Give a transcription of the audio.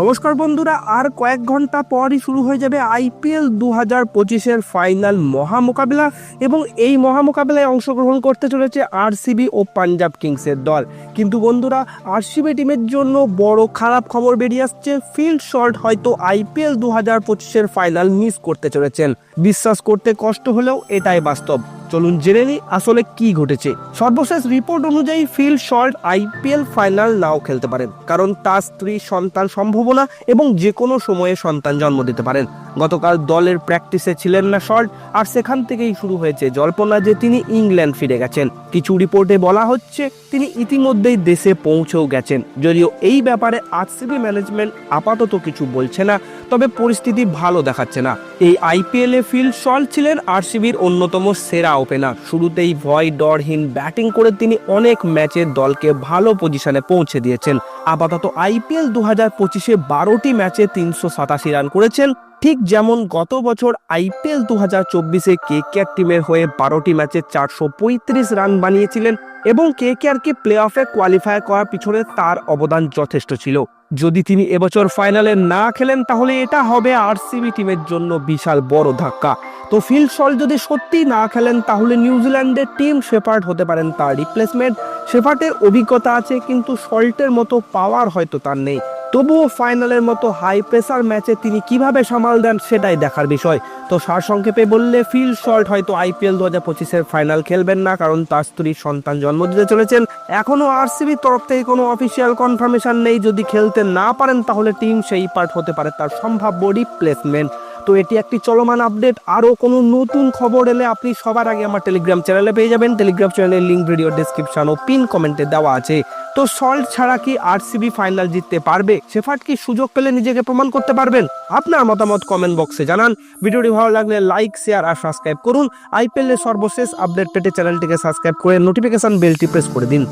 নমস্কার বন্ধুরা, আর কয়েক ঘণ্টা পরই শুরু হয়ে যাবে আইপিএল দু হাজার পঁচিশের ফাইনাল মহামোকাবিলা এবং এই মহামোকাবিলায় অংশগ্রহণ করতে চলেছে আরসিবি ও পাঞ্জাব কিংসের দল। কিন্তু বন্ধুরা, আরসিবি টিমের জন্য বড় খারাপ খবর বেরিয়ে আসছে, ফিল্ড শর্ট হয়তো আইপিএল দু হাজার পঁচিশের ফাইনাল মিস করতে চলেছেন। বিশ্বাস করতে কষ্ট হলেও এটাই বাস্তব। চলুন জেনে নিই আসলে কি ঘটেছে। সর্বশেষ রিপোর্ট অনুযায়ী ফিল শর্ট আইপিএল ফাইনাল নাও খেলতে পারেন, কারণ তার স্ত্রী সন্তান সম্ভাবনা এবং যে কোনো সময়ে সন্তান জন্ম দিতে পারেন। গতকাল দলের প্র্যাকটিসে ছিলেন না শর্ট আর সেখান থেকেই শুরু হয়েছে জল্পনা যে তিনি ইংল্যান্ড ফিরে গেছেন। কিছু রিপোর্টে বলা হচ্ছে, তিনি ইতিমধ্যেই দেশে পৌঁছেও গেছেন। যদিও এই ব্যাপারে আরসিবি ম্যানেজমেন্ট আপাতত কিছু বলছে না, তবে পরিস্থিতি ভালো দেখাচ্ছে না। এই আইপিএল ফিল শল ছিলেন আরসিবির অন্যতম সেরা ওপেনার। শুরুতেই ভয় ডরহীন ব্যাটিং করে তিনি অনেক ম্যাচে দলকে ভালো পজিশনে পৌঁছে দিয়েছেন। আপাতত আইপিএল দু হাজার পঁচিশে বারোটি ম্যাচে তিনশো সাতাশি রান করেছেন। ঠিক যেমন গত বছর আইপিএল দু হাজার চব্বিশে কে কে টিমের হয়ে বারোটি ম্যাচে চারশো পঁয়ত্রিশ রান বানিয়েছিলেন এবং কে কে আর কে প্লে অফে কোয়ালিফাই করার পিছনে তার অবদান যথেষ্ট ছিল। যদি তিনি এবছর ফাইনালে না খেলেন, তাহলে এটা হবে আরসিবি টিমের জন্য বিশাল বড় ধাক্কা। তো ফিল সল যদি সত্যি না খেলেন, তাহলে নিউজিল্যান্ডের টিম শেপার্ড হতে পারেন তার রিপ্লেসমেন্ট শেফার্টের অভিজ্ঞতা আছে, কিন্তু সল্টের মতো পাওয়ার হয়তো তার নেই। তবুও ফাইনালের মতো হাই প্রেসার ম্যাচে তিনি কীভাবে সামাল দেন সেটাই দেখার বিষয়। তো সারসংক্ষেপে বললে, ফিল শর্ট হয়তো আইপিএল দু হাজার পঁচিশের ফাইনাল খেলবেন না, কারণ তার স্ত্রীর সন্তান জন্ম দিতে চলেছেন। এখনও আরসিবির তরফ থেকে কোনো অফিসিয়াল কনফার্মেশন নেই। যদি খেলতে না পারেন, তাহলে টিম সেই পার্ট হতে পারে তার সম্ভাব্য রিপ্লেসমেন্ট তো এটি একটি চলমান আপডেট। আরও কোনো নতুন খবর এলে আপনি সবার আগে আমার টেলিগ্রাম চ্যানেলে পেয়ে যাবেন। টেলিগ্রাম চ্যানেলের লিঙ্ক ভিডিও ডিসক্রিপশন ও পিন কমেন্টে দেওয়া আছে। তো সল্ট ছাড়া কি আরসিবি ফাইনাল জিততে পারবে? শেফার্ট কি সুযোগ পেলে নিজেকে প্রমাণ করতে পারবেন? আপনার মতামত কমেন্ট বক্সে জানান। ভিডিওটি ভালো লাগলে লাইক শেয়ার আর সাবস্ক্রাইব করুন। আইপিএল এর সর্বশেষ আপডেট পেতে চ্যানেলটিকে সাবস্ক্রাইব করে নোটিফিকেশন বেলটি প্রেস করে দিন।